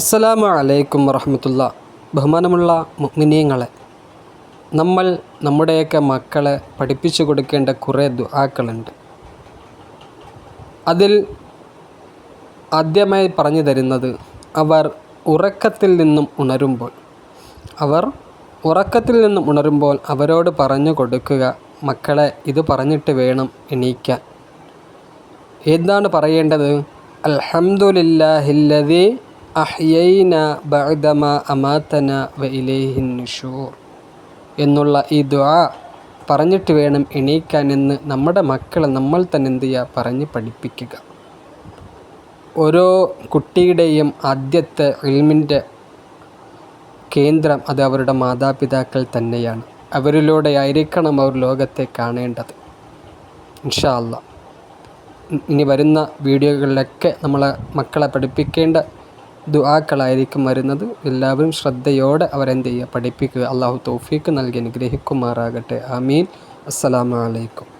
അസ്സലാമു അലൈക്കും വറഹമത്തുള്ള. ബഹുമാനമുള്ള മുഅ്മിനീങ്ങളെ നമ്മൾ നമ്മുടെയൊക്കെ മക്കളെ പഠിപ്പിച്ചു കൊടുക്കേണ്ട കുറേ ദുആക്കളുണ്ട്. അതിൽ ആദ്യമായി പറഞ്ഞു തരുന്നത് അവർ ഉറക്കത്തിൽ നിന്നും ഉണരുമ്പോൾ അവർ ഉറക്കത്തിൽ നിന്നും ഉണരുമ്പോൾ അവരോട് പറഞ്ഞു കൊടുക്കുക മക്കളെ ഇത് പറഞ്ഞിട്ട് വേണം എണീക്കാൻ. എന്താണ് പറയേണ്ടത്? അൽഹംദുലില്ലാഹില്ലദി അഹ്യൈന ബഅദമ അമാതന വ ഇലൈഹിൻ നുഷൂർ. എന്നുള്ള ഈ ദുആ പറഞ്ഞിട്ട് വേണം എണീക്കാൻ എന്ന് നമ്മുടെ മക്കളെ നമ്മൾ തന്നെ എന്ത് ചെയ്യുക? പറഞ്ഞ് പഠിപ്പിക്കുക. ഓരോ കുട്ടിയുടെയും ആദ്യത്തെ ഇൽമിന്റെ കേന്ദ്രം അത് അവരുടെ മാതാപിതാക്കൾ തന്നെയാണ്. അവരിലൂടെ ആയിരിക്കണം അവർ ലോകത്തെ കാണേണ്ടത്. ഇൻഷാ അള്ളാ. ഇനി വരുന്ന വീഡിയോകളിലൊക്കെ നമ്മളെ മക്കളെ പഠിപ്പിക്കേണ്ട ദുആക്കളായിരിക്കും വരുന്നത്. എല്ലാവരും ശ്രദ്ധയോടെ അവരെന്ത് ചെയ്യുക പഠിപ്പിക്കുക. അള്ളാഹു തൗഫീക്ക് നൽകി അനുഗ്രഹിക്കുമാറാകട്ടെ. ആമീൻ. അസ്സലാമു അലൈക്കും.